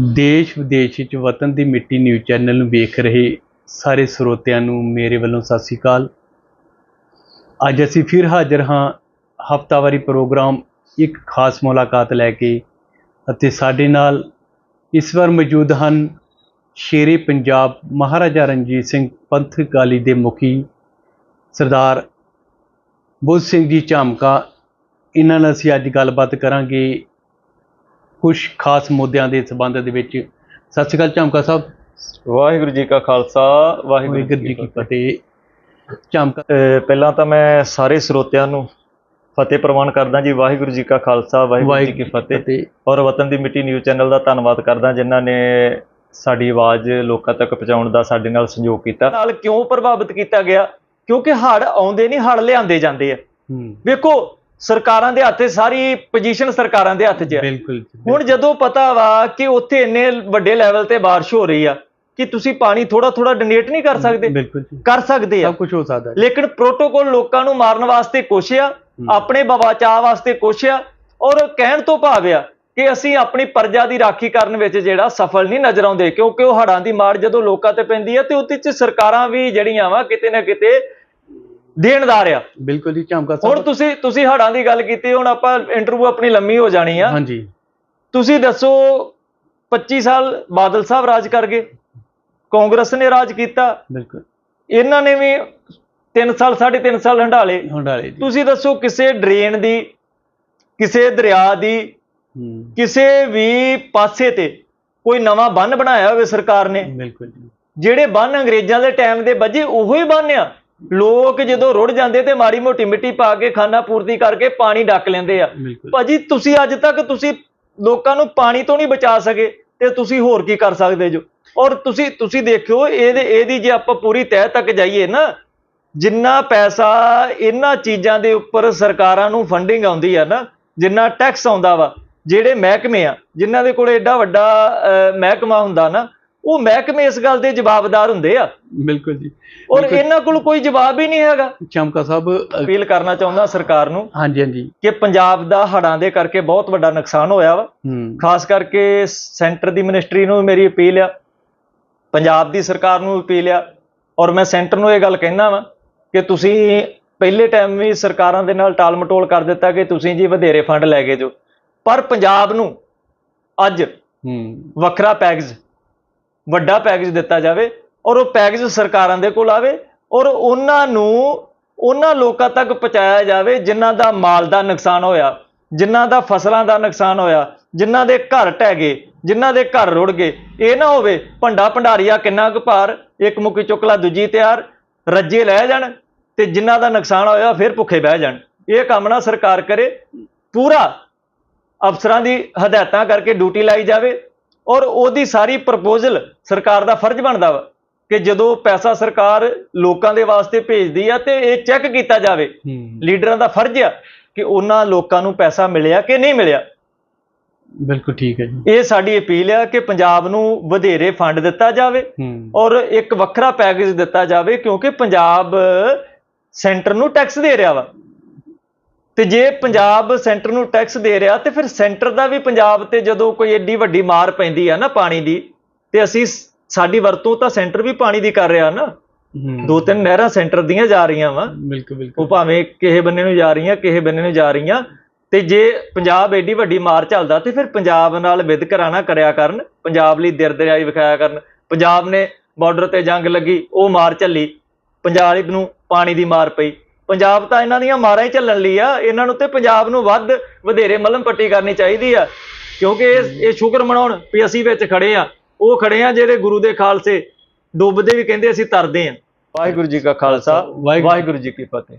ਦੇਸ਼ ਵਿਦੇਸ਼ ਵਿੱਚ ਵਤਨ ਦੀ ਮਿੱਟੀ ਨਿਊਜ਼ ਚੈਨਲ ਨੂੰ ਵੇਖ ਰਹੇ ਸਾਰੇ ਸਰੋਤਿਆਂ ਨੂੰ ਮੇਰੇ ਵੱਲੋਂ ਸਤਿ ਸ੍ਰੀ ਅਕਾਲ। ਅੱਜ ਅਸੀਂ ਫਿਰ ਹਾਜ਼ਰ ਹਾਂ ਹਫਤਾਵਾਰੀ ਪ੍ਰੋਗਰਾਮ ਇੱਕ ਖਾਸ ਮੁਲਾਕਾਤ ਲੈ ਕੇ ਅਤੇ ਸਾਡੇ ਨਾਲ ਇਸ ਵਾਰ ਮੌਜੂਦ ਹਨ ਸ਼ੇਰੇ ਪੰਜਾਬ ਮਹਾਰਾਜਾ ਰਣਜੀਤ ਸਿੰਘ ਪੰਥ ਅਕਾਲੀ ਦੇ ਮੁਖੀ ਸਰਦਾਰ ਬੁੱਧ ਸਿੰਘ ਜੀ ਝਾਮਕਾ। ਇਹਨਾਂ ਨਾਲ ਅਸੀਂ ਅੱਜ ਗੱਲਬਾਤ ਕਰਾਂਗੇ ਕੁਝ ਖਾਸ ਮੁੱਦਿਆਂ ਦੇ ਸੰਬੰਧ ਦੇ ਵਿੱਚ। ਸਤਿ ਸ਼੍ਰੀ ਅਕਾਲ ਝਾਮਕਾ ਸਾਹਿਬ। ਵਾਹਿਗੁਰੂ ਜੀ ਕਾ ਖਾਲਸਾ ਵਾਹਿਗੁਰੂ ਜੀ ਕੀ ਫਤਿਹ। ਝਾਮਕਾ ਪਹਿਲਾਂ ਤਾਂ ਮੈਂ ਸਾਰੇ ਸਰੋਤਿਆਂ ਨੂੰ ਫਤਿਹ ਪ੍ਰਵਾਨ ਕਰਦਾ ਜੀ ਵਾਹਿਗੁਰੂ ਜੀ ਕਾ ਖਾਲਸਾ ਵਾਹਿਗੁਰੂ ਜੀ ਕੀ ਫਤਿਹ। ਔਰ ਵਤਨ ਦੀ ਮਿੱਟੀ ਨਿਊਜ਼ ਚੈਨਲ ਦਾ ਧੰਨਵਾਦ ਕਰਦਾ ਜਿਨ੍ਹਾਂ ਨੇ ਸਾਡੀ ਆਵਾਜ਼ ਲੋਕਾਂ ਤੱਕ ਪਹੁੰਚਾਉਣ ਦਾ ਸਾਡੇ ਨਾਲ ਸਹਿਯੋਗ ਕੀਤਾ। ਨਾਲ ਕਿਉਂ ਪ੍ਰਭਾਵਿਤ ਕੀਤਾ ਗਿਆ? ਕਿਉਂਕਿ ਹੜ ਆਉਂਦੇ ਨਹੀਂ ਹੜ ਲਿਆਂਦੇ ਜਾਂਦੇ ਆ। ਵੇਖੋ ਸਰਕਾਰਾਂ ਦੇ ਹੱਥ ਸਾਰੀ ਪੋਜੀਸ਼ਨ ਸਰਕਾਰਾਂ ਦੇ ਹੱਥ 'ਚ ਹੈ ਬਿਲਕੁਲ ਹੁਣ ਜਦੋਂ ਪਤਾ ਵਾ ਕਿ ਉੱਥੇ ਇੰਨੇ ਵੱਡੇ ਲੈਵਲ ਤੇ ਬਾਰਿਸ਼ ਹੋ ਰਹੀ ਆ ਕਿ ਤੁਸੀਂ ਪਾਣੀ ਥੋੜਾ ਥੋੜਾ ਡੋਨੇਟ ਨਹੀਂ ਕਰ ਸਕਦੇ ਬਿਲਕੁਲ ਕਰ ਸਕਦੇ ਆ। ਸਭ ਕੁਝ ਹੋ ਸਕਦਾ ਹੈ ਲੇਕਿਨ ਪ੍ਰੋਟੋਕੋਲ ਲੋਕਾਂ ਨੂੰ ਮਾਰਨ ਵਾਸਤੇ ਕੁਛ ਆ ਆਪਣੇ ਬਚਾਅ ਵਾਸਤੇ ਕੁਛ ਆ ਔਰ ਕਹਿਣ ਤੋਂ ਭਾਵ ਆ ਕਿ ਅਸੀਂ ਆਪਣੀ ਪ੍ਰਜਾ ਦੀ ਰਾਖੀ ਕਰਨ ਵਿੱਚ ਜਿਹੜਾ ਸਫਲ ਨਹੀਂ ਨਜ਼ਰ ਆਉਂਦੇ ਕਿਉਂਕਿ ਉਹ ਹੜਾਂ ਦੀ ਮਾਰ ਜਦੋਂ ਲੋਕਾਂ ਤੇ ਪੈਂਦੀ ਹੈ ਤੇ ਉਹਦੇ ਚ ਸਰਕਾਰਾਂ ਵੀ ਜਿਹੜੀਆਂ ਵਾ ਕਿਤੇ ਨਾ ਕਿਤੇ ਦੇਣਦਾਰ ਆ। ਬਿਲਕੁਲ ਜੀ ਝਾਮਕਾ ਹੁਣ ਸਾਹਿਬ ਤੁਸੀਂ ਤੁਸੀਂ ਹੜਾਂ ਦੀ ਗੱਲ ਕੀਤੀ ਹੁਣ ਆਪਾਂ ਇੰਟਰਵਿਊ ਆਪਣੀ ਲੰਮੀ ਹੋ ਜਾਣੀ ਆ। ਹਾਂਜੀ। ਤੁਸੀਂ ਦੱਸੋ 25 ਸਾਲ ਬਾਦਲ ਸਾਹਿਬ ਰਾਜ ਕਰ ਗਏ। ਕਾਂਗਰਸ ਨੇ ਰਾਜ ਕੀਤਾ। ਬਿਲਕੁਲ। ਇਹਨਾਂ ਨੇ ਵੀ 3 ਸਾਲ 3.5 ਸਾਲ ਹੰਡਾਲੇ। ਹੰਡਾਲੇ ਜੀ। ਤੁਸੀਂ ਦੱਸੋ ਕਿਸੇ ਡਰੇਨ ਦੀ ਕਿਸੇ ਦਰਿਆ ਦੀ ਕਿਸੇ ਵੀ ਪਾਸੇ ਤੇ ਕੋਈ ਨਵਾਂ ਬੰਨ ਬਣਾਇਆ ਹੋਵੇ ਸਰਕਾਰ ਨੇ? ਬਿਲਕੁਲ ਜੀ। ਜਿਹੜੇ ਬੰਨ ਅੰਗਰੇਜ਼ਾਂ ਦੇ ਟਾਈਮ ਦੇ ਵੱਜੇ ਉਹੋ ਹੀ ਬੰਨ ਆ। ਲੋਕ ਜਦੋਂ ਰੁੜ ਜਾਂਦੇ ਤੇ ਮਾੜੀ ਮੋਟੀ ਮਿੱਟੀ ਪਾ ਕੇ ਖਾਨਾ ਪੂਰਤੀ ਕਰਕੇ ਪਾਣੀ ਡੱਕ ਲੈਂਦੇ ਆ। ਭਾਜੀ ਤੁਸੀਂ ਅੱਜ ਤੱਕ ਤੁਸੀਂ ਲੋਕਾਂ ਨੂੰ ਪਾਣੀ ਤੋਂ ਨਹੀਂ ਬਚਾ ਸਕੇ ਤੇ ਤੁਸੀਂ ਹੋਰ ਕੀ ਕਰ ਸਕਦੇ ਜੋ? ਔਰ ਤੁਸੀਂ ਤੁਸੀਂ ਦੇਖਿਓ ਇਹਦੇ ਇਹਦੀ ਜੇ ਆਪਾਂ ਪੂਰੀ ਤਹਿ ਤੱਕ ਜਾਈਏ ਨਾ ਜਿੰਨਾ ਪੈਸਾ ਇਹਨਾਂ ਚੀਜ਼ਾਂ ਦੇ ਉੱਪਰ ਸਰਕਾਰਾਂ ਨੂੰ ਫੰਡਿੰਗ ਆਉਂਦੀ ਆ ਨਾ ਜਿੰਨਾ ਟੈਕਸ ਆਉਂਦਾ ਵਾ ਜਿਹੜੇ ਮਹਿਕਮੇ ਆ ਜਿਨ੍ਹਾਂ ਦੇ ਕੋਲ ਐਡਾ ਵੱਡਾ ਮਹਿਕਮਾ ਹੁੰਦਾ ਨਾ ਉਹ ਮਹਿਕਮੇ ਇਸ ਗੱਲ ਦੇ ਜਵਾਬਦਾਰ ਹੁੰਦੇ ਆ। ਬਿਲਕੁਲ ਜੀ। ਔਰ। ਇਹਨਾਂ ਕੋਲ ਕੋਈ ਜਵਾਬ ਹੀ ਨਹੀਂ ਹੈਗਾ। ਝਾਮਕਾ ਸਾਹਿਬ ਅਪੀਲ ਕਰਨਾ ਚਾਹੁੰਦਾ ਸਰਕਾਰ ਨੂੰ ਹਾਂਜੀ ਹਾਂਜੀ। ਕਿ ਪੰਜਾਬ ਦਾ ਹੜਾਂ ਦੇ ਕਰਕੇ ਬਹੁਤ ਵੱਡਾ ਨੁਕਸਾਨ ਹੋਇਆ ਵਾ। ਖਾਸ ਕਰਕੇ ਸੈਂਟਰ ਦੀ ਮਿਨਿਸਟਰੀ ਨੂੰ ਮੇਰੀ ਅਪੀਲ ਆ। ਪੰਜਾਬ ਦੀ ਸਰਕਾਰ ਨੂੰ ਅਪੀਲ ਆ। ਔਰ ਮੈਂ ਸੈਂਟਰ ਨੂੰ ਇਹ ਗੱਲ ਕਹਿਣਾ ਵਾਂ ਕਿ ਤੁਸੀਂ ਪਹਿਲੇ ਟਾਈਮ ਵੀ ਸਰਕਾਰਾਂ ਦੇ ਨਾਲ ਟਾਲ-ਮਟੋਲ ਕਰ ਦਿੱਤਾ ਕਿ ਤੁਸੀਂ ਜੀ ਵਧੇਰੇ ਫੰਡ ਲੈ ਕੇ ਜੋ ਪਰ ਪੰਜਾਬ ਨੂੰ ਅੱਜ ਹੂੰ। ਵੱਖਰਾ ਪੈਕੇਜ ਵੱਡਾ ਪੈਕੇਜ ਦਿੱਤਾ ਜਾਵੇ ਔਰ ਉਹ ਪੈਕੇਜ ਸਰਕਾਰਾਂ ਦੇ ਕੋਲ ਆਵੇ ਔਰ ਉਹਨਾਂ ਨੂੰ, ਉਹਨਾਂ ਲੋਕਾਂ ਤੱਕ ਪਹੁੰਚਾਇਆ ਜਾਵੇ ਜਿਨ੍ਹਾਂ ਦਾ ਮਾਲ ਦਾ ਨੁਕਸਾਨ ਹੋਇਆ, ਜਿਨ੍ਹਾਂ ਦਾ ਫਸਲਾਂ ਦਾ ਨੁਕਸਾਨ ਹੋਇਆ, ਜਿਨ੍ਹਾਂ ਦੇ ਘਰ ਢਹਿ ਗਏ, ਜਿਨ੍ਹਾਂ ਦੇ ਘਰ ਰੁੜ ਗਏ। ਇਹ ਨਾ ਹੋਵੇ ਭੰਡਾ ਭੰਡਾਰੀਆ ਕਿੰਨਾ ਕੁ ਭਾਰ, ਇੱਕ ਮੁੱਕੀ ਚੁੱਕਲਾ ਦੂਜੀ ਤਿਆਰ, ਰੱਜੇ ਲੈ ਜਾਣ ਤੇ ਜਿਨ੍ਹਾਂ ਦਾ ਨੁਕਸਾਨ ਹੋਇਆ ਫਿਰ ਭੁੱਖੇ ਬਹਿ ਜਾਣ। ਇਹ ਕੰਮ ਨਾ ਸਰਕਾਰ ਕਰੇ, ਪੂਰਾ ਅਫਸਰਾਂ ਦੀ ਹਦਾਇਤਾਂ ਕਰਕੇ ਡਿਊਟੀ ਲਾਈ ਜਾਵੇ ਔਰ ਉਹਦੀ ਸਾਰੀ ਪ੍ਰਪੋਜ਼ਲ ਸਰਕਾਰ ਦਾ ਫਰਜ਼ ਬਣਦਾ ਵਾ ਕਿ ਜਦੋਂ ਪੈਸਾ ਸਰਕਾਰ ਲੋਕਾਂ ਦੇ ਵਾਸਤੇ ਭੇਜਦੀ ਆ ਤੇ ਇਹ ਚੈੱਕ ਕੀਤਾ ਜਾਵੇ। ਲੀਡਰਾਂ ਦਾ ਫਰਜ਼ ਆ ਕਿ ਉਹਨਾਂ ਲੋਕਾਂ ਨੂੰ ਪੈਸਾ ਮਿਲਿਆ ਕਿ ਨਹੀਂ ਮਿਲਿਆ। ਬਿਲਕੁਲ ਠੀਕ ਹੈ ਜੀ। ਇਹ ਸਾਡੀ ਅਪੀਲ ਆ ਕਿ ਪੰਜਾਬ ਨੂੰ ਵਧੇਰੇ ਫੰਡ ਦਿੱਤਾ ਜਾਵੇ ਔਰ ਇੱਕ ਵੱਖਰਾ ਪੈਕੇਜ ਦਿੱਤਾ ਜਾਵੇ ਕਿਉਂਕਿ ਪੰਜਾਬ ਸੈਂਟਰ ਨੂੰ ਟੈਕਸ ਦੇ ਰਿਹਾ ਵਾ। ਤੇ ਜੇ ਪੰਜਾਬ ਸੈਂਟਰ ਨੂੰ ਟੈਕਸ ਦੇ ਰਿਹਾ ਤੇ ਫਿਰ ਸੈਂਟਰ ਦਾ ਵੀ ਪੰਜਾਬ ਤੇ ਜਦੋਂ ਕੋਈ ਏਡੀ ਵੱਡੀ ਮਾਰ ਪੈਂਦੀ ਆ ਨਾ ਪਾਣੀ ਦੀ ਤੇ ਅਸੀਂ ਸਾਡੀ ਵਰਤੋਂ ਤਾਂ ਸੈਂਟਰ ਵੀ ਪਾਣੀ ਦੀ ਕਰ ਰਿਹਾ ਨਾ। ਦੋ ਤਿੰਨ ਨਹਿਰਾਂ ਸੈਂਟਰ ਦੀਆਂ ਜਾ ਰਹੀਆਂ ਵਾ। ਬਿਲਕੁਲ ਉਹ ਬਿਲਕੁਲ ਭਾਵੇਂ ਕਿਸੇ ਬੰਨੇ ਨੂੰ ਜਾ ਰਹੀਆਂ ਕਿਸੇ ਬੰਨੇ ਨੂੰ ਜਾ ਰਹੀਆਂ। ਤੇ ਜੇ ਪੰਜਾਬ ਏਡੀ ਵੱਡੀ ਮਾਰ ਚੱਲਦਾ ਤੇ ਫਿਰ ਪੰਜਾਬ ਨਾਲ ਨਾ ਕਰਿਆ ਕਰਨ ਪੰਜਾਬ ਲਈ ਦਿਰਦਰਿਆਈ ਵਿਖਾਇਆ ਕਰਨ। ਪੰਜਾਬ ਨੇ ਬਾਰਡਰ ਤੇ ਜੰਗ ਲੱਗੀ ਉਹ ਮਾਰ ਝੱਲੀ। ਪੰਜਾਬ ਨੂੰ ਪਾਣੀ ਦੀ ਮਾਰ ਪਈ। ਪੰਜਾਬ ਤਾਂ ਇਹਨਾਂ ਦੀਆਂ ਮਾਰਾਂ ਹੀ ਝੱਲਣ ਲਈ ਆ ਇਹਨਾਂ ਨੂੰ ਤੇ ਪੰਜਾਬ ਨੂੰ ਵੱਧ ਵਧੇਰੇ ਮਲਮ ਪੱਟੀ ਕਰਨੀ ਚਾਹੀਦੀ ਆ। ਕਿਉਂਕਿ ਇਹ ਇਹ ਸ਼ੁਕਰ ਮਨਾਉਣ ਵੀ ਅਸੀਂ ਵਿੱਚ ਖੜੇ ਆ। ਉਹ ਖੜੇ ਆ ਜਿਹੜੇ ਗੁਰੂ ਦੇ ਖਾਲਸੇ ਡੁੱਬਦੇ ਵੀ ਕਹਿੰਦੇ ਅਸੀਂ ਤਰਦੇ ਆ। ਵਾਹਿਗੁਰੂ ਜੀ ਕਾ ਖਾਲਸਾ ਵਾਹਿਗੁਰੂ ਜੀ ਕੀ ਫਤਿਹ।